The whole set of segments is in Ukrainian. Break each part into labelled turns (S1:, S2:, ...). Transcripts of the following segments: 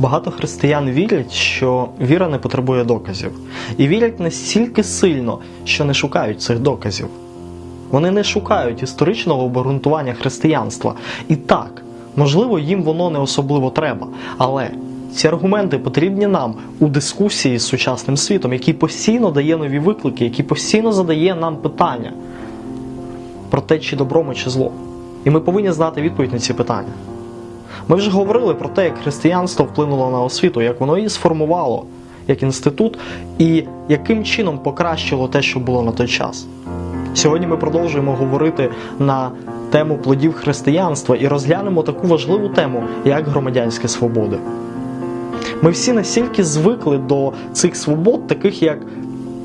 S1: Багато християн вірять, що віра не потребує доказів, і вірять настільки сильно, що не шукають цих доказів. Вони не шукають історичного обґрунтування християнства. І так, можливо, їм воно не особливо треба, але ці аргументи потрібні нам у дискусії з сучасним світом, який постійно дає нові виклики, який постійно задає нам питання про те, чи добро ми, чи зло. І ми повинні знати відповідь на ці питання. Ми вже говорили про те, як християнство вплинуло на освіту, як воно її сформувало як інститут, і яким чином покращило те, що було на той час. Сьогодні ми продовжуємо говорити на тему плодів християнства і розглянемо таку важливу тему, як громадянські свободи. Ми всі настільки звикли до цих свобод, таких як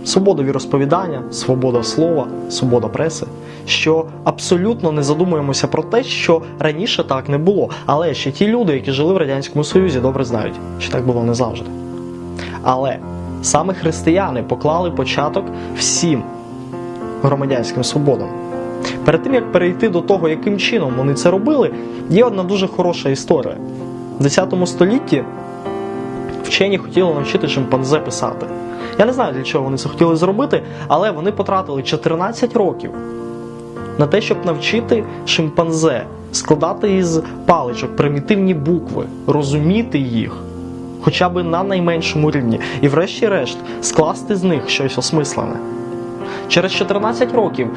S1: свобода віросповідання, свобода слова, свобода преси, що абсолютно не задумуємося про те, що раніше так не було. Але ще ті люди, які жили в Радянському Союзі, добре знають, що так було не завжди. Але саме християни поклали початок всім громадянським свободам. Перед тим як перейти до того, яким чином вони це робили, є одна дуже хороша історія. В 10 столітті вчені хотіли навчити шимпанзе писати. Я не знаю, для чого вони це хотіли зробити, але вони потратили 14 років на те, щоб навчити шимпанзе складати із паличок примітивні букви, розуміти їх хоча б на найменшому рівні, і, врешті-решт, скласти з них щось осмислене. Через 14 років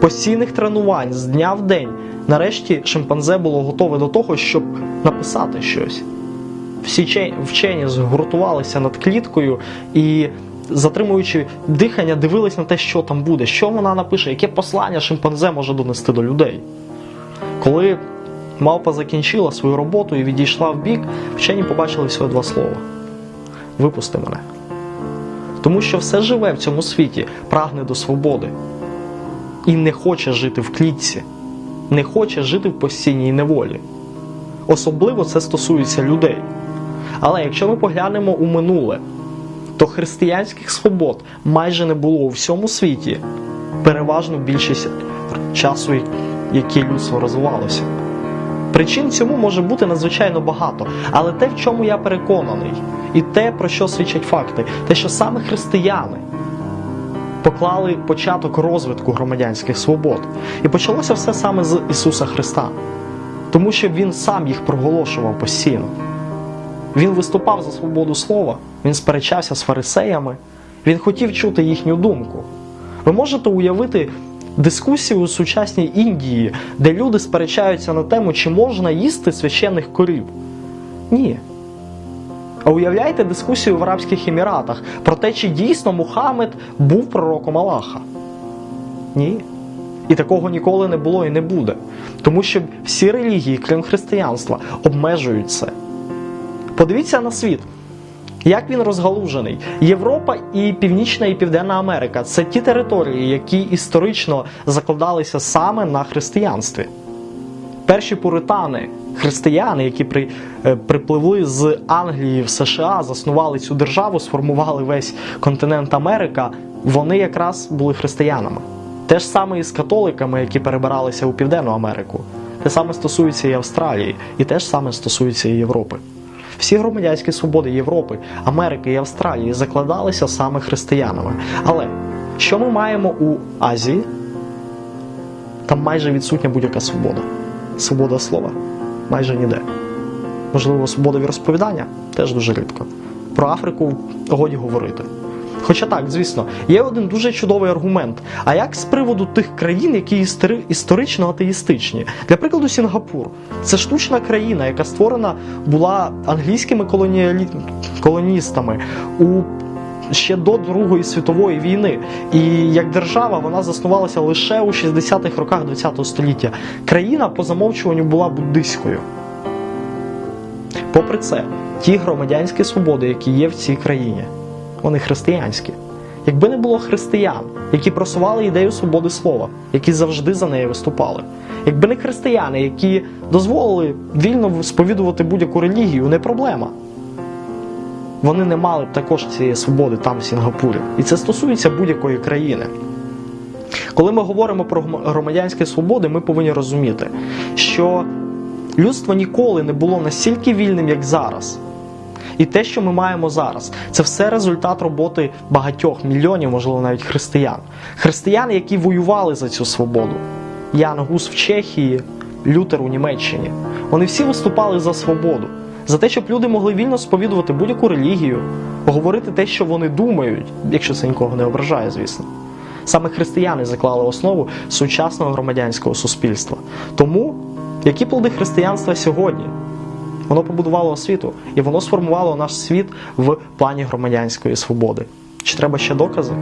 S1: постійних тренувань з дня в день, нарешті шимпанзе було готове до того, щоб написати щось. Всі вчені згуртувалися над кліткою і, затримуючи дихання, дивились на те, що там буде, що вона напише, яке послання шимпанзе може донести до людей. Коли мавпа закінчила свою роботу і відійшла в бік, вчені побачили всього два слова: Випусти мене. Тому що все живе в цьому світі прагне до свободи і не хоче жити в клітці, не хоче жити в постійній неволі. Особливо це стосується людей. Але якщо ми поглянемо у минуле, то християнських свобод майже не було у всьому світі, переважно більшість часу, яке людство розвивалося. Причин цьому може бути надзвичайно багато, але те, в чому я переконаний, і те, про що свідчать факти, те, що саме християни поклали початок розвитку громадянських свобод. І почалося все саме з Ісуса Христа, тому що Він сам їх проголошував постійно. Він виступав за свободу слова, він сперечався з фарисеями, він хотів чути їхню думку. Ви можете уявити дискусію у сучасній Індії, де люди сперечаються на тему, чи можна їсти священних корів? Ні. А уявляєте дискусію в Арабських Еміратах про те, чи дійсно Мухаммед був пророком Аллаха? Ні. І такого ніколи не було і не буде. Тому що всі релігії, крім християнства, обмежують це. Подивіться на світ. Як він розгалужений? Європа і Північна і Південна Америка це ті території, які історично закладалися саме на християнстві. Перші пуритани, християни, які при, е, припливли з Англії в США, заснували цю державу, сформували весь континент Америка, вони якраз були християнами. Те ж саме і з католиками, які перебиралися у Південну Америку. Те саме стосується і Австралії, і те ж саме стосується і Європи. Всі громадянські свободи Європи, Америки і Австралії закладалися саме християнами. Але що ми маємо у Азії? Там майже відсутня будь-яка свобода. Свобода слова майже ніде. Можливо, свобода віросповідання теж дуже рідко. Про Африку годі говорити. Хоча так, звісно, є один дуже чудовий аргумент. А як з приводу тих країн, які істори- історично атеїстичні? Для прикладу, Сінгапур це штучна країна, яка створена була англійськими колоніалі... колоністами у ще до Другої світової війни. І як держава вона заснувалася лише у 60-х роках ХХ століття. Країна по замовчуванню була буддистською. Попри це, ті громадянські свободи, які є в цій країні, вони християнські. Якби не було християн, які просували ідею свободи слова, які завжди за неї виступали, якби не християни, які дозволили вільно сповідувати будь-яку релігію, не проблема. Вони не мали б також цієї свободи там, в Сінгапурі. І це стосується будь-якої країни. Коли ми говоримо про громадянські свободи, ми повинні розуміти, що людство ніколи не було настільки вільним, як зараз. І те, що ми маємо зараз, це все результат роботи багатьох мільйонів, можливо, навіть християн. Християн, які воювали за цю свободу. Ян Гус в Чехії, Лютер у Німеччині. Вони всі виступали за свободу, за те, щоб люди могли вільно сповідувати будь-яку релігію, говорити те, що вони думають, якщо це нікого не ображає, звісно. Саме християни заклали основу сучасного громадянського суспільства. Тому, які плоди християнства сьогодні? Воно побудувало освіту, і воно сформувало наш світ в плані громадянської свободи. Чи треба ще докази?